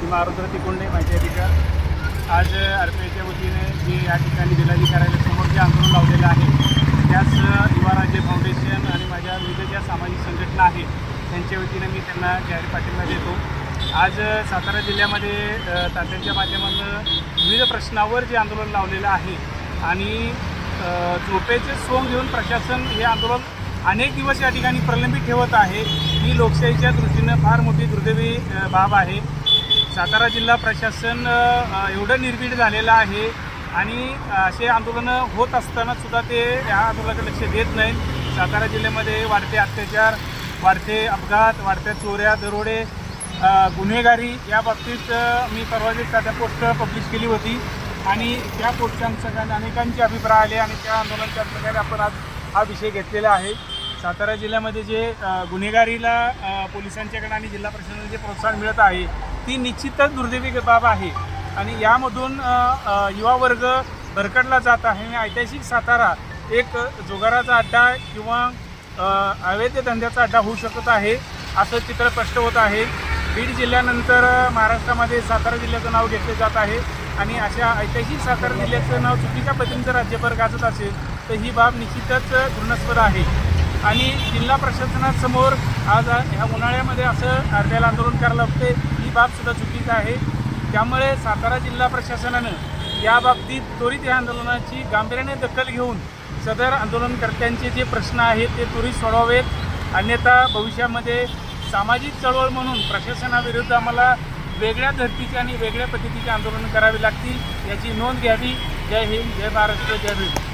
किंवा आरुद्र तिकोंडे माहिती अधिकार आज आर पी आयच्या वतीने जे या ठिकाणी जिल्हाधिकारी समोर जे आंदोलन लावलेलं आहे त्याच युवा राज्य फाउंडेशन आणि माझ्या विविध ज्या सामाजिक संघटना आहेत त्यांच्या वतीने मी त्यांना जाहीर पाठिंबा देतो. आज सातारा जिल्ह्यामध्ये तात्यांच्या माध्यमातून विविध प्रश्नावर जे आंदोलन लावलेलं आहे आणि झोपेचे सोंग घेऊन प्रशासन हे आंदोलन अनेक दिवस या ठिकाणी प्रलंबित ठेवत आहे ही लोकशाहीच्या दृष्टीनं फार मोठी दुर्दैवी बाब आहे. सातारा जिल्हा प्रशासन एवढं निर्भीड झालेलं आहे आणि असे आंदोलनं होत असताना सुद्धा ते ह्या आंदोलनाकडे लक्ष देत नाहीत. सातारा जिल्ह्यामध्ये वाढते अत्याचार वाढते अपघात वाढत्या चोऱ्या दरोडे गुन्हेगारी या बाबतीत मी परवा साध्या पोस्ट पब्लिश केली होती आणि त्या पोस्टच्या सगळ्यांना अनेकांचे अभिप्राय आले आणि त्या आंदोलनाच्या प्रकारे आपण आज हा विषय घेतलेला आहे. सातारा जिल्ह्यामध्ये जे गुन्हेगारीला पोलिसांच्याकडे आणि जिल्हा प्रशासनाने जे प्रोत्साहन मिळत आहे ती निश्चितच दुर्दैवी बाब आहे. आणि यामधून युवा वर्ग भरकटला जात आहे. आणि ऐतिहासिक सातारा एक जुगाराचा अड्डा किंवा अवैध धंद्याचा अड्डा होऊ शकत आहे असं चित्र स्पष्ट होत आहे. बीड जिल्ह्यानंतर महाराष्ट्रामध्ये सातारा जिल्ह्याचं नाव घेतलं जात आहे. आणि अशा ऐतिहासिक सातारा जिल्ह्याचं नाव चुकीच्या पद्धतीनं जर राज्यभर गाजत असेल तर ही बाब निश्चितच घृणास्पद आहे. आणि जिल्हा प्रशासनासमोर आज ह्या उन्हाळ्यामध्ये असं अर्ध्याला आंदोलन करायला लागते ही बाबसुद्धा चुकीची आहे. त्यामुळे सातारा जिल्हा प्रशासनानं या बाबतीत त्वरित या आंदोलनाची गांभीर्याने दखल घेऊन सदर आंदोलनकर्त्यांचे जे प्रश्न आहेत ते त्वरित सोडवावेत. अन्यथा भविष्यामध्ये सामाजिक चळवळ म्हणून प्रशासनाविरुद्ध आम्हाला वेगळ्या धर्तीचे आणि वेगळ्या पद्धतीचे आंदोलन करावे लागतील याची नोंद घ्यावी. जय हिंद जय महाराष्ट्र जय भीम.